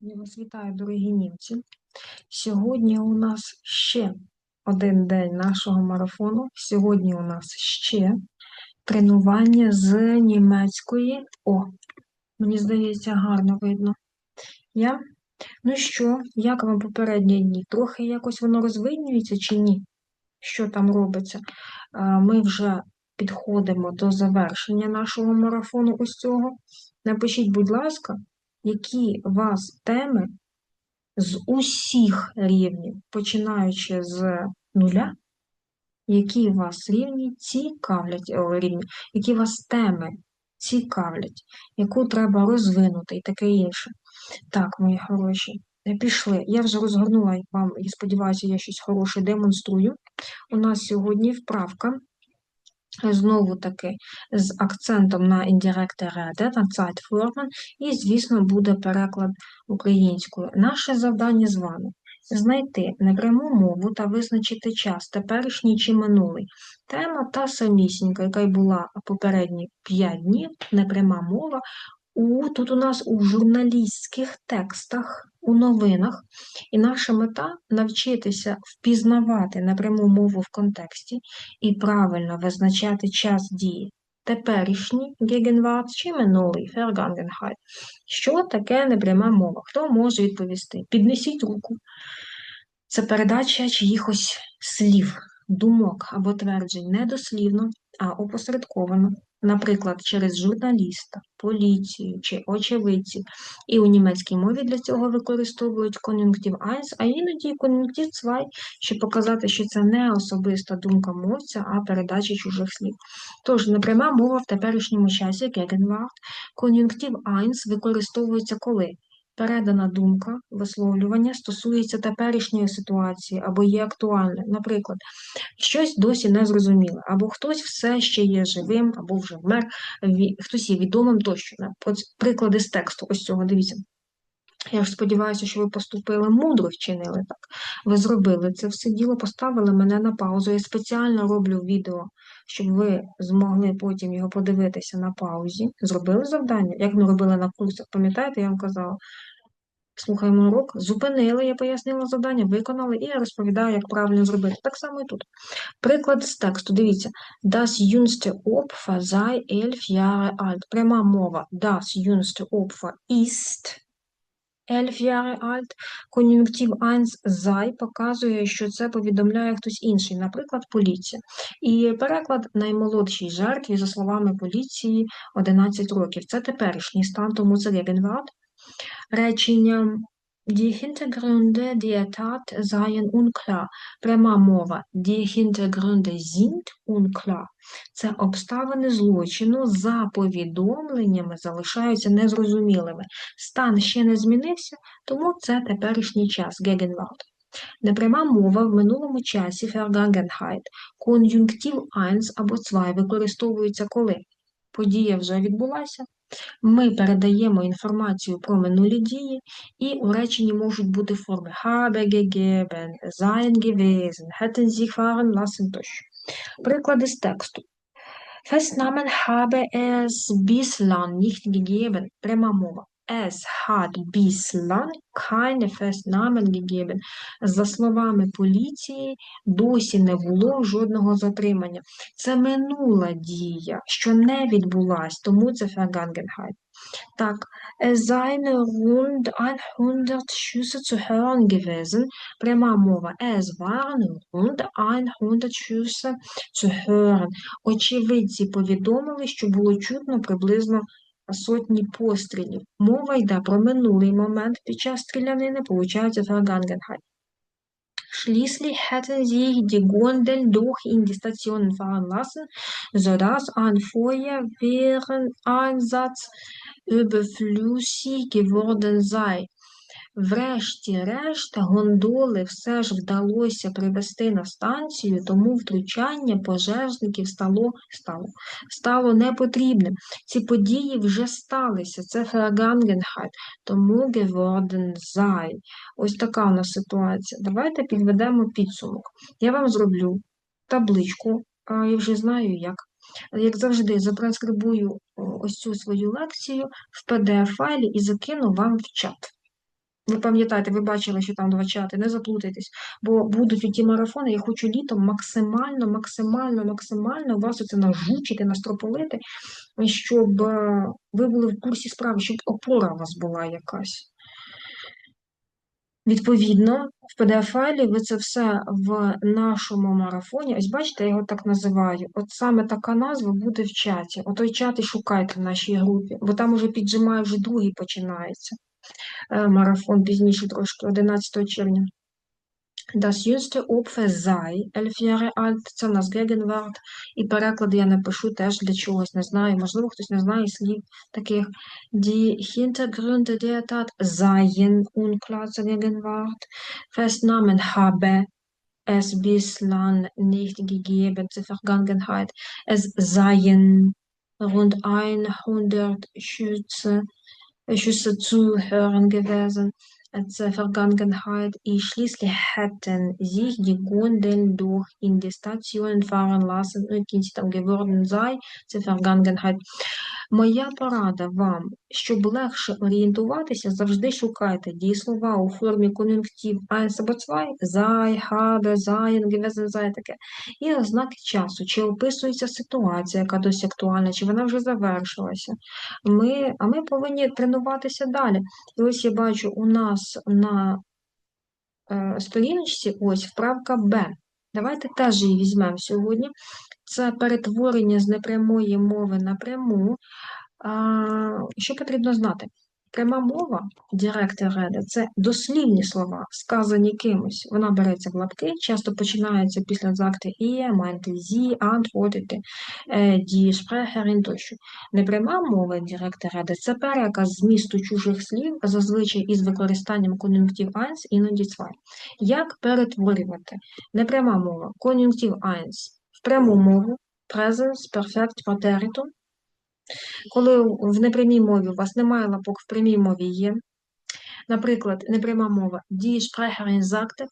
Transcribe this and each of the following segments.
Я вас вітаю, дорогі німці. Сьогодні у нас ще один день нашого марафону. Сьогодні у нас ще тренування з німецької. О, мені здається, гарно видно. Я? Ну що, як вам попередні дні? Трохи якось воно розвиднюється чи ні? Що там робиться? Е, Ми вже підходимо до завершення нашого марафону ось цього. Напишіть, будь ласка, які вас теми з усіх рівнів, починаючи з нуля, які вас рівні цікавлять, рівні, які вас теми цікавлять, яку треба розвинути і таке інше. Так, мої хороші, е, пішли. Я вже розгорнула вам і сподіваюся, я щось хороше демонструю. У нас сьогодні вправка. Знову таки з акцентом на індиректе реде, на Zeitformen, і, звісно, буде переклад українською. Наше завдання з вами знайти непряму мову та визначити час, теперішній чи минулий. Тема та самісінька, яка й була попередні 5 днів, непряма мова. Тут у нас у журналістських текстах, у новинах, і наша мета навчитися впізнавати непряму мову в контексті і правильно визначати час дії. Теперішній Gegenwart чи минулий Vergangenheit. Що таке непряма мова? Хто може відповісти? Піднесіть руку. Це передача чиїхось слів, думок або тверджень не дослівно, а опосередковано, наприклад, через журналіста, поліцію чи очевидців. І у німецькій мові для цього використовують кон'юнктив eins, а іноді кон'юнктив zwei, щоб показати, що це не особиста думка мовця, а передача чужих слів. Тож, непряма мова в теперішньому часі, Gegenwart, кон'юнктив eins використовується коли? Передана думка, висловлювання стосується теперішньої ситуації або є актуальним. Наприклад, щось досі не зрозуміло, або хтось все ще є живим, або вже вмер, хтось є відомим тощо. Приклади з тексту ось цього, дивіться. Я ж сподіваюся, що ви поступили мудро, вчинили так. Ви зробили це все діло, поставили мене на паузу. Я спеціально роблю відео, щоб ви змогли потім його подивитися на паузі. Зробили завдання, як ми робили на курсах. Пам'ятаєте, я вам казала. Слухаємо урок, зупинили, я пояснила завдання, виконали, і я розповідаю, як правильно зробити. Так само і тут. Приклад з тексту. Дивіться. Das jüngste Opfer sei elf Jahre alt. Пряма мова. Das jüngste Opfer ist elf Jahre alt. Кон'юнктив 1 sei показує, що це повідомляє хтось інший, наприклад, поліція. І переклад наймолодшій жертві, за словами поліції, 11 років. Це теперішній стан, тому це Gegenwart. Реченням Die Hintergründe der Tat seien unklar. Пряма мова. Die Hintergründe sind unklar. Це обставини злочину за повідомленнями залишаються незрозумілими. Стан ще не змінився, тому це теперішній час Gegenwart. Непряма мова в минулому часі Vergangenheit. Кон'юнктив 1 або 2 використовується коли? Подія вже відбулася. Ми передаємо інформацію про минулі дії, і у реченні можуть бути форми habe gegeben, sein gewesen, hätten sie fahren lassen тощо. Приклади з тексту. Festnahmen habe es bislang nicht gegeben. Пряма мова. Es hat bislang keine Festnahmen gegeben. За словами поліції, досі не було жодного затримання. Це минула дія, що не відбулась, тому це Vergangenheit. Так, es seien rund 100 Schüsse zu hören gewesen. Пряма мова. Es waren rund 100 Schüsse zu hören. Очевидці повідомили, що було чутно приблизно сотні пострілів. Мова йде про минулий момент під час стрілянини, получається Vergangenheit. Schließlich hätten sich die Gondel doch in die Stationen fahren lassen, sodass ein Feuerwehreinsatz überflüssig geworden sei. Врешті-решт, гондоли все ж вдалося привести на станцію, тому втручання пожежників стало, стало, стало непотрібним. Ці події вже сталися, це Vergangenheit, тому geworden sei. Ось така у нас ситуація. Давайте підведемо підсумок. Я вам зроблю табличку, я вже знаю як. Як завжди, затранскрибую ось цю свою лекцію в PDF-файлі і закину вам в чат. Ви пам'ятаєте, ви бачили, що там два чати, не заплутайтесь, бо будуть ті марафони, я хочу літом максимально, максимально, максимально вас оце нажучити, настрополити, щоб е, ви були в курсі справи, щоб опора у вас була якась. Відповідно, в PDF-файлі ви це все в нашому марафоні. Ось бачите, я його так називаю. От саме така назва буде в чаті. Отой чат і шукайте в нашій групі, бо там уже піджимає, вже другий починається. Е, Марафон пізніше трошки, 11 червня. Das jüngste Opfer sei elf Jahre alt, це в нас Gegenwart, і переклади я напишу теж для чогось, не знаю, можливо, хтось не знає слів таких. Die Hintergründe der Tat seien unklar zur Gegenwart. Festnahmen habe es bislang nicht gegeben zur Vergangenheit. Es seien rund 100 Schüsse, Schüsse zu hören gewesen zur Vergangenheit. Ich schließlich sich die Gondeln durch in die Stationen fahren lassen кінці там geworden sei zur Vergangenheit. Моя порада вам, щоб легше орієнтуватися, завжди шукайте дієслова у формі кон'юнктив eins або zwei, sei, habe, seien, gewesen, sei, таке. І ознаки часу, чи описується ситуація, яка досі актуальна, чи вона вже завершилася. Ми, а ми повинні тренуватися далі. І ось я бачу у нас на е, сторіночці ось вправка Б. Давайте теж її візьмемо сьогодні. Це перетворення з непрямої мови на пряму. Що потрібно знати? Пряма мова direct reде – це дослівні слова, сказані кимось. Вона береться в лапки, часто починається після закти «ihr», «meinte sie», «antwortete», е, «die Sprecherin» тощо. Непряма мова direct reде – це переказ змісту чужих слів, зазвичай із використанням кон'юнктив 1, іноді 2. Як перетворювати? Непряма мова, кон'юнктив 1 в пряму мову, presence, perfect, preteritum, коли в непрямій мові у вас немає лапок, в прямій мові є. Наприклад, непряма мова Die Sprecherin sagte,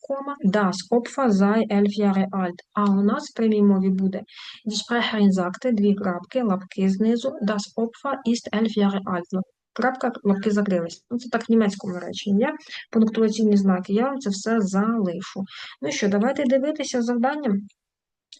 das Opfer sei elf Jahre alt. А у нас в прямій мові буде Die Sprecherin sagte, дві крапки, лапки знизу, das Opfer ist elf Jahre alt. Крапка, лапки закрились. Ну, це так в німецькому реченні. Я пунктуаційні знаки, я вам це все залишу. Ну що, давайте дивитися завданням.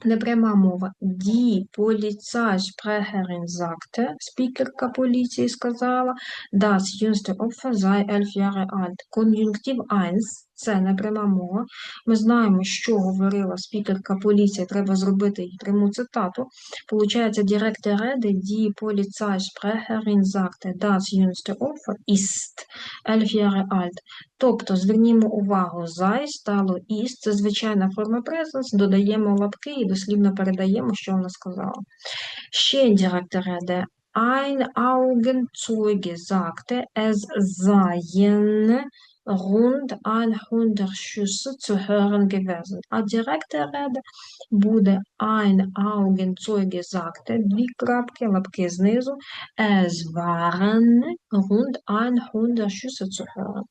Непряма мова. Die Polizeisprecherin sagte, спікерка поліції сказала, das jüngste Opfer sei elf Jahre alt. Кон'юнктив 1 – це непряма мова. Ми знаємо, що говорила спікерка поліції, треба зробити їй пряму цитату. Получається, direkte Rede, die Polizeisprecherin sagte, das jüngste Opfer ist elf Jahre alt. Тобто, звернімо увагу, sei стало ist, це звичайна форма presence, додаємо лапки і дослівно передаємо, що вона сказала. Ще direkte Rede. Ein Augenzeuge sagte, es seien rund 100 Schüsse zu hören gewesen. Als direkte Rede wurde ein Augenzeuge sagte, wie Krapke Lapkesnesu, es waren rund 100 Schüsse zu hören.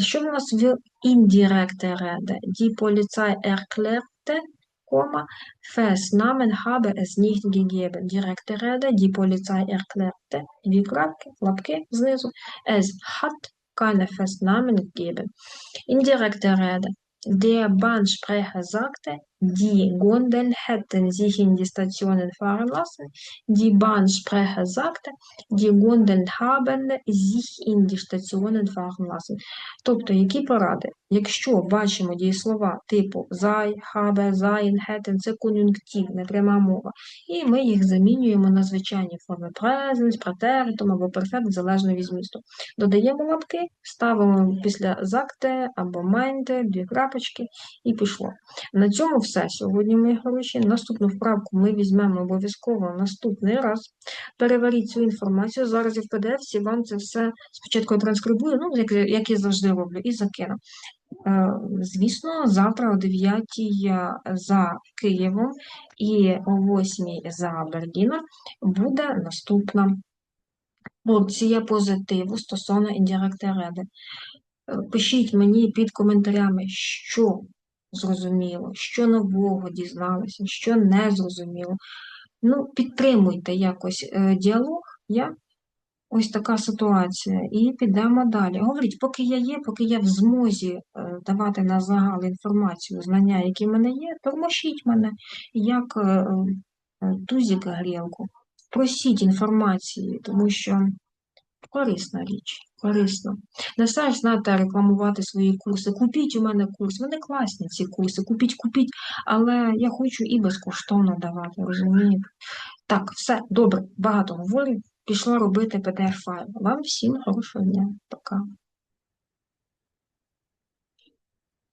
Schon was will indirekte Rede. Die Polizei erklärte, Festnahmen habe es nicht gegeben. Direkte Rede, die Polizei erklärte, wie Klapke, Klapke, es hat keine Festnahmen gegeben. Indirekte Rede. Der Bahnsprecher sagte, die Gondeln haben sich in die Stationen fahren lassen. Тобто, які поради? Якщо бачимо дієслова типу habe, sein, hätten, це кон'юнктив, непряма мова, і ми їх замінюємо на звичайні форми present, preteritum або perfect, залежно від змісту. Додаємо лапки, ставимо після закте або meinte, дві крапочки і пішло. Сьогодні, мої хороші. Наступну вправку ми візьмемо обов'язково наступний раз. Переваріть цю інформацію. Зараз я в PDF вам це все спочатку транскрибую, ну, як, як я завжди роблю, і закину. Е, Звісно, завтра о 9 за Києвом і о 8 за Берліном буде наступна порція позитиву стосовно індиректа реди. Е, Пишіть мені під коментарями, що зрозуміло, що нового дізналися, що не зрозуміло. Ну, підтримуйте якось е, діалог, я ось така ситуація, і підемо далі. Говоріть, поки я є, поки я в змозі е, давати на загал інформацію, знання, які в мене є, тормошіть мене як е, тузіка грілку. Просіть інформації, тому що корисна річ, корисно. Не все ж рекламувати свої курси. Купіть у мене курс. Вони класні, ці курси. Купіть, купіть, але я хочу і безкоштовно давати, розумієте? Так, все, добре, багато говорю. Пішла робити PDF-файл. Вам всім хорошого дня. Пока.